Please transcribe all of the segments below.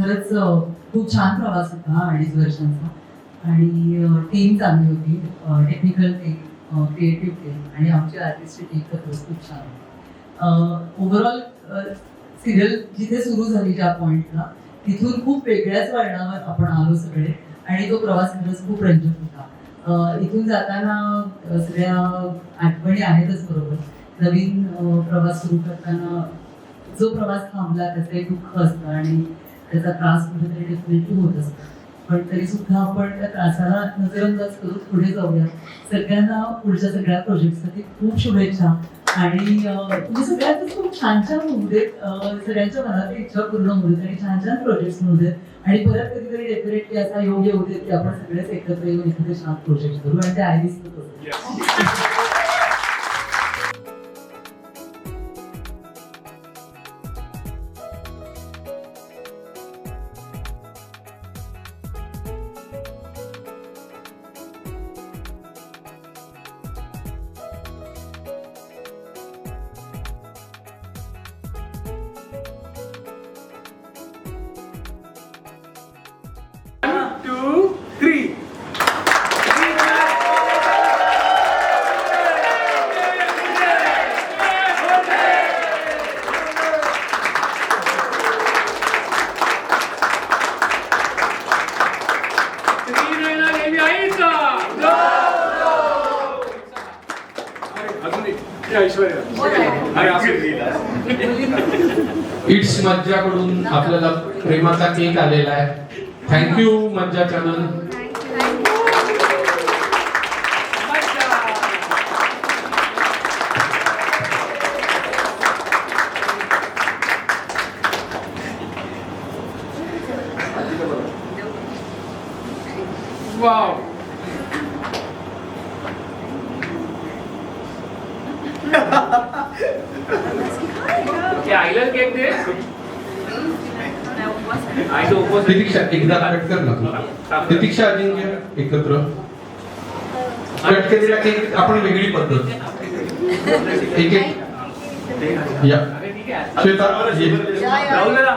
खरंच खूप छान प्रवास होता अडीच वर्षांचा. आणि टीम चांगली होती. टेक्निकल टीम क्रिएटिव्ह टीम आणि आमची आर्टिस्टची टीम तर खरंच खूप छान ओव्हरऑल सिरियल जिथे सुरू झाली ज्या पॉईंटला तिथून खूप वेगळ्याच वळणावर आपण आलो सगळे. आणि तो प्रवास खरंच खूप रंजक होता. इथून जाताना सगळ्या आठवणी आहेतच बरोबर. नवीन प्रवास सुरू करताना जो प्रवास थांबला त्याचं दुःख असतं. आणि त्याचा त्रास कुठेतरी डेफिनेटली होत असतो पण तरी सुद्धा आपण त्या त्रासाला नजरअंदाज करून पुढे जाऊया. सगळ्यांना पुढच्या सगळ्या प्रोजेक्टसाठी खूप शुभेच्छा. आणि तुम्ही म्हणजे सगळ्यांचं खूप छान छान होऊ सगळ्यांच्या मनात इच्छा पूर्ण होऊ आणि छान छान प्रोजेक्ट होऊ आणि परत कधीतरी डेफिनेटली असा योग्य होते देत की आपण सगळेच एकत्र येऊन एखादे छान प्रोजेक्ट करू. आणि ते आय देवी आईचा इट्स मज्जाकडून आपल्याला प्रेमाचा केक आलेला आहे. थँक्यू मज्जा चॅनल. वाव ते आईला केक दे आईचा उपवास आहे. प्रतीक्षा एकदा कट कर ना प्रतीक्षा अजिंक्य एकत्र कट केलेला केक आपण वेगळी पद्धत एक एक या अरे ठीक आहे. श्वेता ये. राहुल दादा.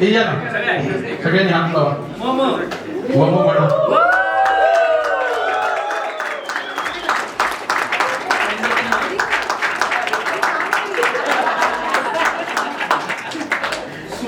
हे या ना सगळे आहे. सगळ्यांनी हात लावा मग, मग. व मग म्हणा सुटला होता तो. कापड हा सगळ्यांकडे गेला.